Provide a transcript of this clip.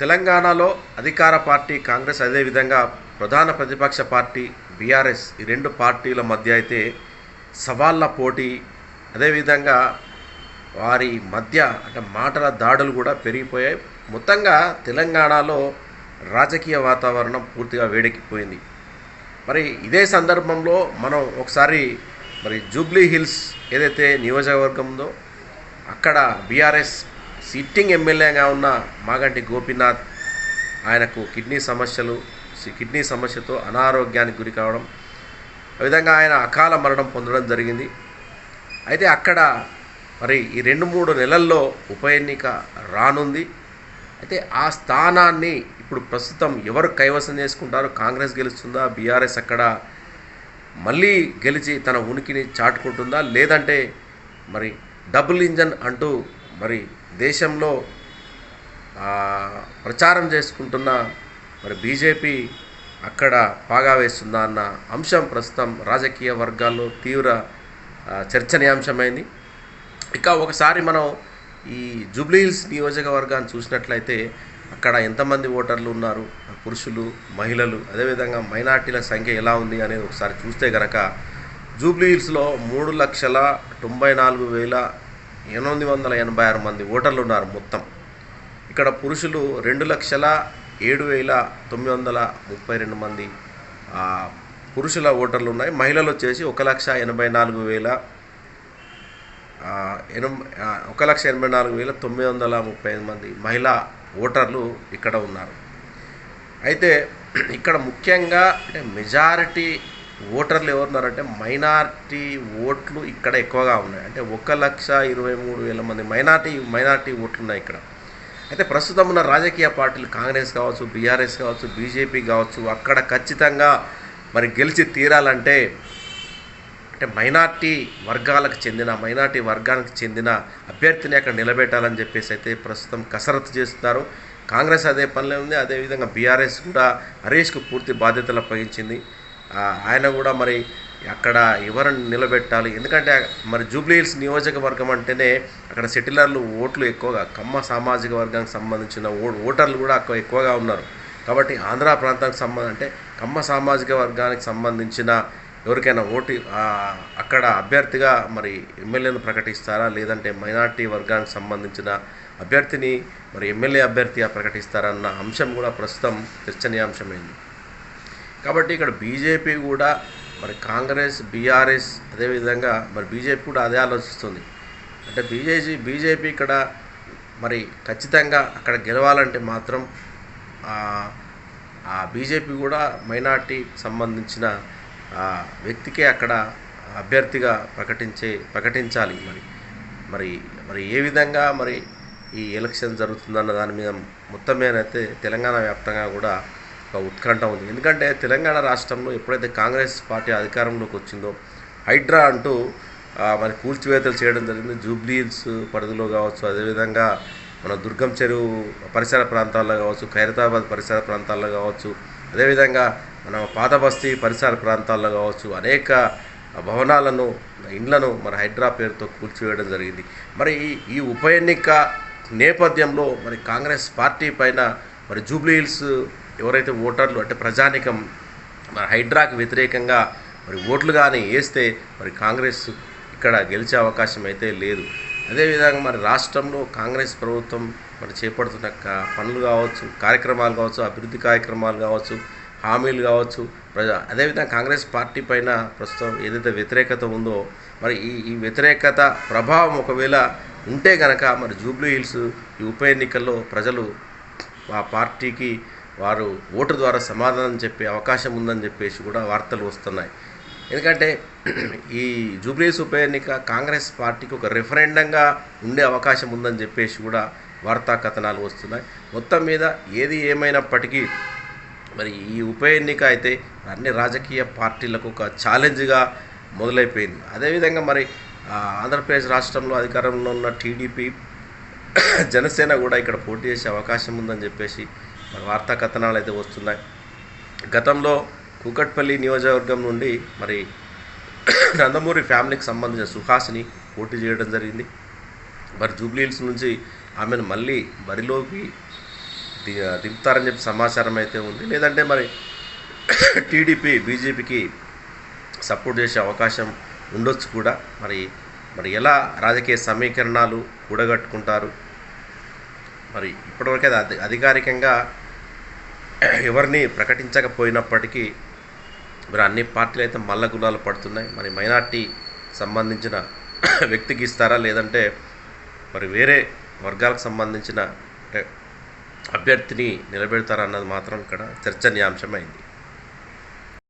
తెలంగాణలో అధికార పార్టీ కాంగ్రెస్ అదేవిధంగా ప్రధాన ప్రతిపక్ష పార్టీ బీఆర్ఎస్ ఈ రెండు పార్టీల మధ్య అయితే సవాళ్ళ పోటీ. అదేవిధంగా వారి మధ్య అంటే మాటల దాడులు కూడా పెరిగిపోయాయి. మొత్తంగా తెలంగాణలో రాజకీయ వాతావరణం పూర్తిగా వేడెక్కిపోయింది. మరి ఇదే సందర్భంలో మనం ఒకసారి మరి జూబ్లీ హిల్స్ ఏదైతే నియోజకవర్గం ఉందో అక్కడ బీఆర్ఎస్ సిట్టింగ్ ఎమ్మెల్యేగా ఉన్న మాగంటి గోపీనాథ్ ఆయనకు కిడ్నీ సమస్యలు కిడ్నీ సమస్యతో అనారోగ్యానికి గురి కావడం ఆ విధంగా ఆయన అకాల మరణం పొందడం జరిగింది. అయితే అక్కడ మరి ఈ రెండు మూడు నెలల్లో ఉప ఎన్నిక రానుంది. అయితే ఆ స్థానాన్ని ఇప్పుడు ప్రస్తుతం ఎవరు కైవసం చేసుకుంటారు కాంగ్రెస్ గెలుస్తుందా బీఆర్ఎస్ అక్కడ మళ్ళీ గెలిచి తన ఉనికిని చాటుకుంటుందా లేదంటే మరి డబుల్ ఇంజన్ అంటూ మరి దేశంలో ప్రచారం చేసుకుంటున్న మరి బీజేపీ అక్కడ పాగా వేస్తుందా అన్న అంశం ప్రస్తుతం రాజకీయ వర్గాల్లో తీవ్ర చర్చనీయాంశమైంది. ఇక ఒకసారి మనం ఈ జూబ్లీహిల్స్ నియోజకవర్గాన్ని చూసినట్లయితే అక్కడ ఎంతమంది ఓటర్లు ఉన్నారు? పురుషులు మహిళలు అదేవిధంగా మైనార్టీల సంఖ్య ఎలా ఉంది అనేది ఒకసారి చూస్తే కనుక జూబ్లీహిల్స్లో మూడు లక్షల తొంభై నాలుగు వేల ఎనిమిది వందల ఎనభై ఆరు మంది ఓటర్లు ఉన్నారు మొత్తం. ఇక్కడ పురుషులు రెండు లక్షల ఏడు వేల తొమ్మిది వందల ముప్పై రెండు మంది పురుషుల ఓటర్లు ఉన్నాయి. మహిళలు వచ్చేసి ఒక లక్ష ఎనభై నాలుగు వేల ఎనభై ఒక లక్ష ఎనభై నాలుగు వేల తొమ్మిది వందల ముప్పై ఐదు మంది మహిళా ఓటర్లు ఇక్కడ ఉన్నారు. అయితే ఇక్కడ ముఖ్యంగా అంటే మెజారిటీ ఓటర్లు ఎవరున్నారంటే మైనార్టీ ఓట్లు ఇక్కడ ఎక్కువగా ఉన్నాయి. అంటే ఒక లక్ష ఇరవై మూడు వేల మంది మైనార్టీ మైనార్టీ ఓట్లు ఉన్నాయి ఇక్కడ. అయితే ప్రస్తుతం ఉన్న రాజకీయ పార్టీలు కాంగ్రెస్ కావచ్చు బీఆర్ఎస్ కావచ్చు బీజేపీ కావచ్చు అక్కడ ఖచ్చితంగా మరి గెలిచి తీరాలంటే అంటే మైనార్టీ వర్గాలకు చెందిన మైనార్టీ వర్గానికి చెందిన అభ్యర్థిని అక్కడ నిలబెట్టాలని చెప్పేసి అయితే ప్రస్తుతం కసరత్తు చేస్తున్నారు. కాంగ్రెస్ అదే పనిలో ఉంది. అదేవిధంగా బీఆర్ఎస్ కూడా హరీష్కు పూర్తి బాధ్యతలు అప్పగించింది. ఆయన కూడా మరి అక్కడ ఎవరిని నిలబెట్టాలి? ఎందుకంటే మరి జూబ్లీహిల్స్ నియోజకవర్గం అంటేనే అక్కడ సెటిలర్లు ఓట్లు ఎక్కువగా కమ్మ సామాజిక వర్గానికి సంబంధించిన ఓ ఓటర్లు కూడా అక్కడ ఎక్కువగా ఉన్నారు. కాబట్టి ఆంధ్ర ప్రాంతానికి సంబంధం అంటే కమ్మ సామాజిక వర్గానికి సంబంధించిన ఎవరికైనా ఓటు అక్కడ అభ్యర్థిగా మరి ఎమ్మెల్యేను ప్రకటిస్తారా? లేదంటే మైనార్టీ వర్గానికి సంబంధించిన అభ్యర్థిని మరి ఎమ్మెల్యే అభ్యర్థిగా ప్రకటిస్తారన్న అంశం కూడా ప్రస్తుతం చర్చనీయాంశమైంది. కాబట్టి ఇక్కడ బీజేపీ కూడా మరి కాంగ్రెస్ బీఆర్ఎస్ అదేవిధంగా మరి బీజేపీ కూడా అదే ఆలోచిస్తుంది. అంటే బీజేపీ బీజేపీ ఇక్కడ మరి ఖచ్చితంగా అక్కడ గెలవాలంటే మాత్రం ఆ, బీజేపీ కూడా మైనార్టీ సంబంధించిన ఆ వ్యక్తికే అక్కడ అభ్యర్థిగా ప్రకటించే ప్రకటించాలి మరి. మరి మరి ఏ విధంగా మరి ఈ ఎలక్షన్ జరుగుతుందన్న దాని మీద మొత్తం మీద అయితే తెలంగాణ వ్యాప్తంగా కూడా ఒక ఉత్కంఠ ఉంది. ఎందుకంటే తెలంగాణ రాష్ట్రంలో ఎప్పుడైతే కాంగ్రెస్ పార్టీ అధికారంలోకి వచ్చిందో హైడ్రా అంటూ మరి కూల్చివేతలు చేయడం జరిగింది. జూబ్లీహిల్స్ పరిధిలో కావచ్చు అదేవిధంగా మన దుర్గం చెరువు పరిసర ప్రాంతాల్లో కావచ్చు ఖైరతాబాద్ పరిసర ప్రాంతాల్లో కావచ్చు అదేవిధంగా మన పాతబస్తీ పరిసర ప్రాంతాల్లో కావచ్చు అనేక భవనాలను ఇండ్లను మరి హైడ్రా పేరుతో కూల్చివేయడం జరిగింది. మరి ఈ ఈ ఉప ఎన్నిక నేపథ్యంలో మరి కాంగ్రెస్ పార్టీ పైన మరి జూబ్లీ హిల్స్ ఎవరైతే ఓటర్లు అంటే ప్రజానికం మరి హైడ్రాకు వ్యతిరేకంగా మరి ఓట్లు కానీ వేస్తే మరి కాంగ్రెస్ ఇక్కడ గెలిచే అవకాశం అయితే లేదు. అదేవిధంగా మరి రాష్ట్రంలో కాంగ్రెస్ ప్రభుత్వం మరి చేపడుతున్న పనులు కావచ్చు కార్యక్రమాలు కావచ్చు అభివృద్ధి కార్యక్రమాలు కావచ్చు హామీలు కావచ్చు ప్రజా అదేవిధంగా కాంగ్రెస్ పార్టీ పైన ప్రస్తుతం ఏదైతే వ్యతిరేకత ఉందో మరి ఈ ఈ వ్యతిరేకత ప్రభావం ఒకవేళ ఉంటే కనుక మరి జూబ్లీ హిల్స్ ఈ ఉప ఎన్నికల్లో ప్రజలు ఆ పార్టీకి వారు ఓటు ద్వారా సమాధానం చెప్పే అవకాశం ఉందని చెప్పేసి కూడా వార్తలు వస్తున్నాయి. ఎందుకంటే ఈ జూబ్లీస్ ఉప ఎన్నిక కాంగ్రెస్ పార్టీకి ఒక రెఫరెండంగా ఉండే అవకాశం ఉందని చెప్పేసి కూడా వార్తా కథనాలు వస్తున్నాయి. మొత్తం మీద ఏది ఏమైనప్పటికీ మరి ఈ ఉప ఎన్నిక అయితే అన్ని రాజకీయ పార్టీలకు ఒక ఛాలెంజ్గా మొదలైపోయింది. అదేవిధంగా మరి ఆంధ్రప్రదేశ్ రాష్ట్రంలో అధికారంలో ఉన్న టీడీపీ జనసేన కూడా ఇక్కడ పోటీ చేసే అవకాశం ఉందని చెప్పేసి మరి వార్తా కథనాలు అయితే వస్తున్నాయి. గతంలో కూకట్పల్లి నియోజకవర్గం నుండి మరి నందమూరి ఫ్యామిలీకి సంబంధించిన సుహాసిని పోటీ చేయడం జరిగింది. మరి జూబ్లీహిల్స్ నుంచి ఆమెను మళ్ళీ బరిలోకి ది దింపుతారని చెప్పి సమాచారం అయితే ఉంది. లేదంటే మరి టీడీపీ బీజేపీకి సపోర్ట్ చేసే అవకాశం ఉండొచ్చు కూడా. మరి మరి ఎలా రాజకీయ సమీకరణాలు కూడగట్టుకుంటారు? మరి ఇప్పటివరకు అది అధికారికంగా ఎవరిని ప్రకటించకపోయినప్పటికీ మరి అన్ని పార్టీలు అయితే మల్ల గుణాలు పడుతున్నాయి. మరి మైనార్టీ సంబంధించిన వ్యక్తికి ఇస్తారా? లేదంటే మరి వేరే వర్గాలకు సంబంధించిన అంటే అభ్యర్థిని నిలబెడతారా అన్నది మాత్రం ఇక్కడ చర్చనీయాంశమైంది.